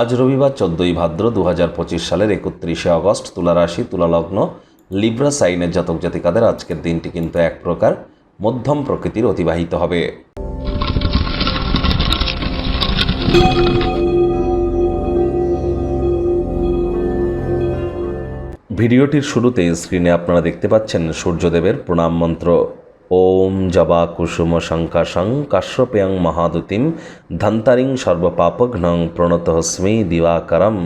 আজ রবিবার চোদ্দই ভাদ্র দু হাজার পঁচিশ সালের একত্রিশে আগস্ট তুলা রাশি তুলালগ্ন, লিব্রা সাইনের জাতক জাতিকাদের আজকের দিনটি কিন্তু এক প্রকার মধ্যম প্রকৃতির অতিবাহিত হবে। ভিডিওটির শুরুতে স্ক্রিনে আপনারা দেখতে পাচ্ছেন সূর্যদেবের প্রণাম মন্ত্র। ওম জবা কুসুম শঙ্কাশং কাশ্যপেয়ং মহাদুতিম ধন্তারিং সর্বপাপঘ্নং প্রণতহস্মি দিবাকরম।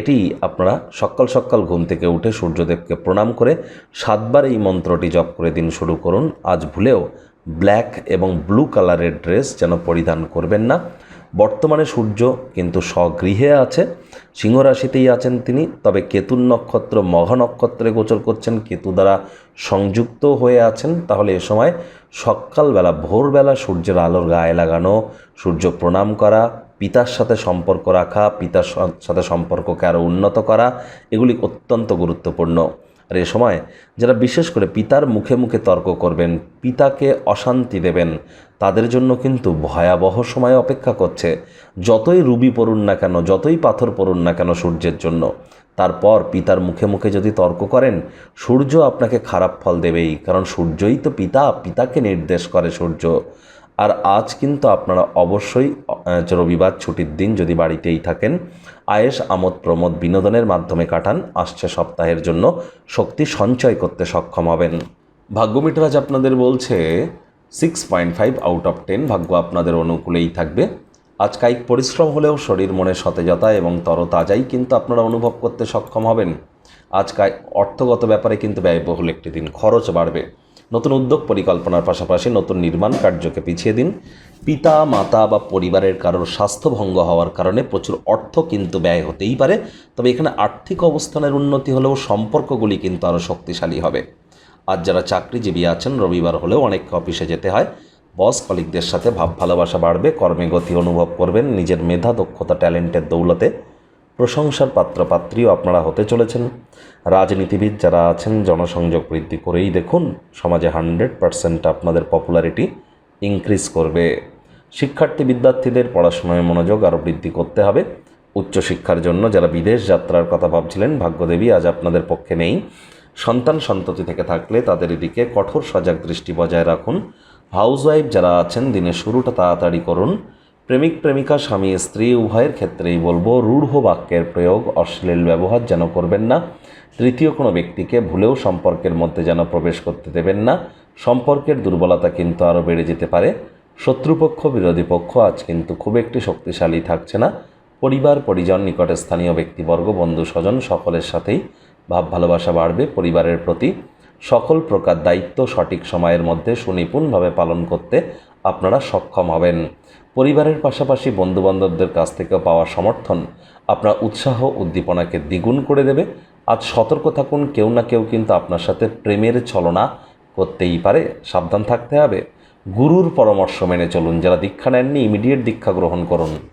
এটি আপনারা সকাল সকাল ঘুম থেকে উঠে সূর্যদেবকে প্রণাম করে সাতবার এই মন্ত্রটি জপ করে দিন শুরু করুন। আজ ভুলেও ব্ল্যাক এবং ব্লু কালারের ড্রেস যেন পরিধান করবেন না। বর্তমানে সূর্য কিন্তু স্বগৃহে আছে। সিংহ রাশিতেই আছেন তিনি, তবে কেতুর নক্ষত্র, মঘ নক্ষত্রে গোচর করছেন। কেতু দ্বারা সংযুক্ত হয়ে আছেন। তাহলে এ সময় সকালবেলা, ভোরবেলা সূর্যের আলোর গায়ে লাগানো, সূর্য প্রণাম করা, পিতার সাথে সম্পর্ক রাখা, পিতার সাথে সম্পর্ককে আরও উন্নত করা, এগুলি অত্যন্ত গুরুত্বপূর্ণ। আর এ সময় যারা বিশেষ করে পিতার মুখে মুখে তর্ক করবেন, পিতাকে অশান্তি দেবেন, তাদের জন্য কিন্তু ভয়াবহ সময় অপেক্ষা করছে। যতই রুবি পড়ুন না কেন, যতই পাথর পড়ুন না কেন সূর্যের জন্য, তারপর পিতার মুখে মুখে যদি তর্ক করেন, সূর্য আপনাকে খারাপ ফল দেবেই, কারণ সূর্যই তো পিতা, পিতাকে নির্দেশ করে সূর্য। আর আজ কিন্তু আপনারা অবশ্যই রবিবার ছুটির দিন যদি বাড়িতেই থাকেন আয়েস আমোদ প্রমোদ বিনোদনের মাধ্যমে কাটান, আসছে সপ্তাহের জন্য শক্তি সঞ্চয় করতে সক্ষম হবেন। ভাগ্যমিটার আজ আপনাদের বলছে six point five out of ten ভাগ্য আপনাদের অনুকূলেই থাকবে। আজ কায়িক পরিশ্রম হলেও শরীর মনে সতেজতা এবং তরতাজাই কিন্তু আপনারা অনুভব করতে সক্ষম হবেন। আজ অর্থগত ব্যাপারে কিন্তু ব্যয়বহুল একটি দিন, খরচ বাড়বে। নতুন উদ্যোগ পরিকল্পনার পাশাপাশি নতুন নির্মাণ কার্যকে পিছিয়ে দিন। পিতা, মাতা বা পরিবারের কারোর স্বাস্থ্যভঙ্গ হওয়ার কারণে প্রচুর অর্থ কিন্তু ব্যয় হতেই পারে। তবে এখানে আর্থিক অবস্থানের উন্নতি হলেও সম্পর্কগুলি কিন্তু আরও শক্তিশালী হবে। আজ যারা চাকরিজীবী আছেন, রবিবার হলেও অনেককে অফিসে যেতে হয়। বস কলিকদের সাথে ভাব ভালোবাসা বাড়বে, কর্মে গতি অনুভব করবেন, নিজের মেধা, দক্ষতা, ট্যালেন্টের দৌলতে। প্রশংসার পাত্রপাত্রীও আপনারা হতে চলেছেন। রাজনীতিবিদ যারা আছেন, জনসংযোগ বৃদ্ধি করেই দেখুন, সমাজে হান্ড্রেড পারসেন্ট আপনাদের পপুলারিটি ইনক্রিজ করবে। শিক্ষার্থী বিদ্যার্থীদের পড়াশোনায় মনোযোগ আরও বৃদ্ধি করতে হবে। উচ্চশিক্ষার জন্য যারা বিদেশ যাত্রার কথা ভাবছিলেন, ভাগ্যদেবী আজ আপনাদের পক্ষে নেই। সন্তান সন্ততি থেকে থাকলে তাদের এদিকে কঠোর সজাগ দৃষ্টি বজায় রাখুন। হাউসওয়াইফ যারা আছেন, দিনের শুরুটা তাড়াতাড়ি করুন। প্রেমিক, প্রেমিকা, স্বামী, স্ত্রী, উভয়ের ক্ষেত্রেই বলব, রূঢ় বাক্যের প্রয়োগ অশ্লীল ব্যবহার যেন করবেন না। তৃতীয় কোনো ব্যক্তিকে ভুলেও সম্পর্কের মধ্যে যেন প্রবেশ করতে দেবেন না। সম্পর্কের দুর্বলতা কিন্তু আরও বেড়ে যেতে পারে। শত্রুপক্ষ, বিরোধী পক্ষ আজ কিন্তু খুব একটি শক্তিশালী থাকছে না। পরিবার, পরিজন, নিকটে স্থানীয় ব্যক্তিবর্গ, বন্ধু, স্বজন সকলের সাথেই ভাব ভালোবাসা বাড়বে পরিবারের প্রতি। সকল প্রকার দায়িত্ব সঠিক সময়ের মধ্যে সুনিপুণভাবে পালন করতে আপনারা সক্ষম হবেন। পরিবারের পাশাপাশি বন্ধুবান্ধবদের কাছ থেকে পাওয়া সমর্থন আপনার উৎসাহ উদ্দীপনাকে দ্বিগুণ করে দেবে। আজ সতর্ক থাকুন, কেউ না কেউ কিন্তু আপনার সাথে প্রেমের ছলনা করতেই পারে। সাবধান থাকতে হবে। গুরুর পরামর্শ মেনে চলুন। যারা দীক্ষা নেননি ইমিডিয়েট দীক্ষা গ্রহণ করুন।